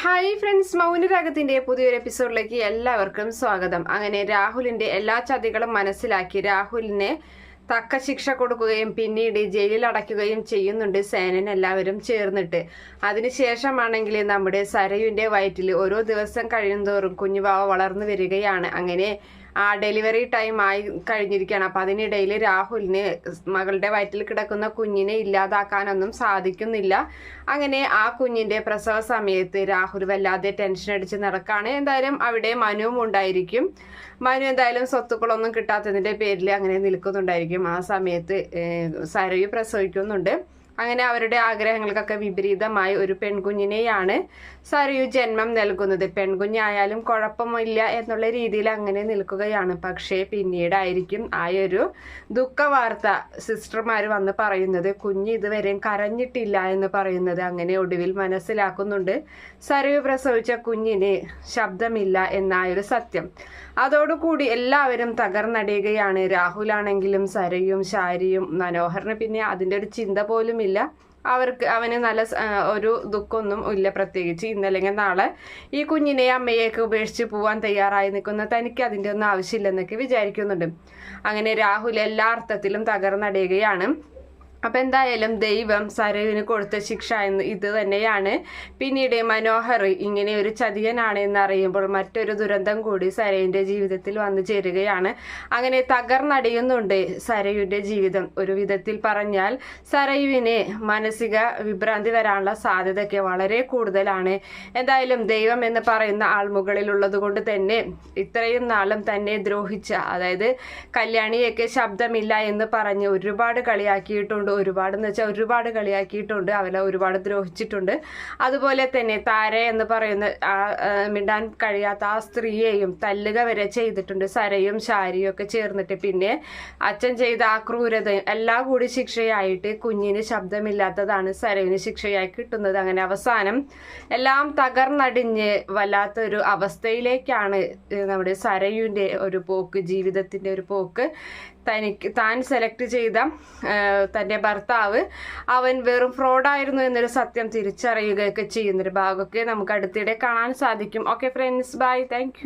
Hi friends മൗനരാഗത്തിന്റെ പുതിയൊരു എപ്പിസോഡിലേക്ക് എല്ലാവർക്കും സ്വാഗതം. അങ്ങനെ രാഹുലിന്റെ എല്ലാ ചതികളും മനസ്സിലാക്കി രാഹുലിനെ തക്ക ശിക്ഷ കൊടുക്കുകയും പിന്നീട് ജയിലിൽ അടയ്ക്കുകയും ചെയ്യുന്നുണ്ട് സേനൻ എല്ലാവരും ചേർന്നിട്ട്. അതിനുശേഷമാണെങ്കിൽ നമ്മുടെ സരയുവിന്റെ വയറ്റിൽ ഓരോ ദിവസം കഴിയുന്തോറും കുഞ്ഞുവാവ വളർന്നു വരികയാണ്. അങ്ങനെ ഡെലിവറി ടൈം ആയി കഴിഞ്ഞിരിക്കുകയാണ്. അപ്പം അതിനിടയിൽ രാഹുലിന് മകളുടെ വയറ്റിൽ കിടക്കുന്ന കുഞ്ഞിനെ ഇല്ലാതാക്കാനൊന്നും സാധിക്കുന്നില്ല. അങ്ങനെ ആ കുഞ്ഞിന്റെ പ്രസവ സമയത്ത് രാഹുൽ വല്ലാതെ ടെൻഷൻ അടിച്ച് നടക്കുകയാണ് എന്തായാലും അവിടെ മനുവും ഉണ്ടായിരിക്കും. മനു എന്തായാലും സ്വത്തുക്കളൊന്നും കിട്ടാത്തതിന്റെ പേരിൽ അങ്ങനെ നിൽക്കുന്നുണ്ടായിരിക്കും. ആ സമയത്ത് സരയു പ്രസവിക്കുന്നുണ്ട്. അങ്ങനെ അവരുടെ ആഗ്രഹങ്ങൾക്കൊക്കെ വിപരീതമായി ഒരു പെൺകുഞ്ഞിനെയാണ് സരയു ജന്മം നൽകുന്നത്. പെൺകുഞ്ഞായാലും കുഴപ്പമില്ല എന്നുള്ള രീതിയിൽ അങ്ങനെ നിൽക്കുകയാണ്. പക്ഷേ പിന്നീടായിരിക്കും ആ ഒരു ദുഃഖവാർത്ത സിസ്റ്റർമാർ വന്ന് പറയുന്നത് കുഞ്ഞ് ഇതുവരെയും കരഞ്ഞിട്ടില്ല എന്ന് പറയുന്നത് അങ്ങനെ ഒടുവിൽ മനസ്സിലാക്കുന്നുണ്ട്. സരയു പ്രസവിച്ച കുഞ്ഞിന് ശബ്ദമില്ല എന്നായൊരു സത്യം. അതോടുകൂടി എല്ലാവരും തകർന്നടിയുകയാണ്. രാഹുലാണെങ്കിലും സരയും ശാരിയും മനോഹറിന് പിന്നെ അതിന്റെ ഒരു ചിന്ത പോലും ഇല്ല. അവർക്ക് അവന് നല്ല ഒരു ദുഃഖമൊന്നും ഇല്ല പ്രത്യേകിച്ച്. ഇന്നല്ലെങ്കിൽ നാളെ ഈ കുഞ്ഞിനെ അമ്മയെയൊക്കെ ഉപേക്ഷിച്ച് പോവാൻ തയ്യാറായി നിൽക്കുന്ന തനിക്ക് അതിന്റെ ഒന്നും ആവശ്യമില്ലെന്നൊക്കെ വിചാരിക്കുന്നുണ്ട്. അങ്ങനെ രാഹുൽ എല്ലാ അർത്ഥത്തിലും തകർന്നടയുകയാണ്. അപ്പം എന്തായാലും ദൈവം സരവിന് കൊടുത്ത ശിക്ഷ എന്ന് ഇത് തന്നെയാണ്. പിന്നീട് മനോഹർ ഇങ്ങനെ ഒരു ചതിയനാണ് എന്നറിയുമ്പോൾ മറ്റൊരു ദുരന്തം കൂടി സരയുടെ ജീവിതത്തിൽ വന്നു ചേരുകയാണ്. അങ്ങനെ തകർന്നടിയുന്നുണ്ട് സരയുടെ ജീവിതം. ഒരു വിധത്തിൽ പറഞ്ഞാൽ സരയുവിന് മാനസിക വിഭ്രാന്തി വരാനുള്ള സാധ്യതയൊക്കെ വളരെ കൂടുതലാണ്. എന്തായാലും ദൈവം എന്ന് പറയുന്ന ആൾമുകളിലുള്ളത് കൊണ്ട് തന്നെ ഇത്രയും നാളും തന്നെ ദ്രോഹിച്ച അതായത് കല്യാണിയൊക്കെ ശബ്ദമില്ല എന്ന് പറഞ്ഞ് ഒരുപാട് കളിയാക്കിയിട്ടുണ്ട്. ഒരുപാട് എന്ന് വെച്ചാൽ ഒരുപാട് കളിയാക്കിയിട്ടുണ്ട് അവരെ ഒരുപാട് ദ്രോഹിച്ചിട്ടുണ്ട്. അതുപോലെ തന്നെ താര എന്ന് പറയുന്ന ആ മിണ്ടാൻ കഴിയാത്ത ആ സ്ത്രീയെയും തല്ലുക വരെ ചെയ്തിട്ടുണ്ട്. സരയും ശാരിയും ഒക്കെ ചേർന്നിട്ട് പിന്നെ അച്ഛൻ ചെയ്ത ആ ക്രൂരതയും എല്ലാം കൂടി ശിക്ഷയായിട്ട് കുഞ്ഞിന് ശബ്ദമില്ലാത്തതാണ് സരവിന് ശിക്ഷയായി കിട്ടുന്നത്. അങ്ങനെ അവസാനം എല്ലാം തകർന്നടിഞ്ഞ് വല്ലാത്തൊരു അവസ്ഥയിലേക്കാണ് നമ്മുടെ സരയുടെ ഒരു പോക്ക് ജീവിതത്തിന്റെ ഒരു പോക്ക്. തനിക്ക് താൻ സെലക്ട് ചെയ്ത തന്റെ ഭർത്താവ് അവൻ വെറും ഫ്രോഡായിരുന്നു എന്നൊരു സത്യം തിരിച്ചറിയുകയൊക്കെ ചെയ്യുന്നൊരു ഭാഗമൊക്കെ നമുക്ക് അടുത്തിടെ കാണാൻ സാധിക്കും. Okay friends bye thank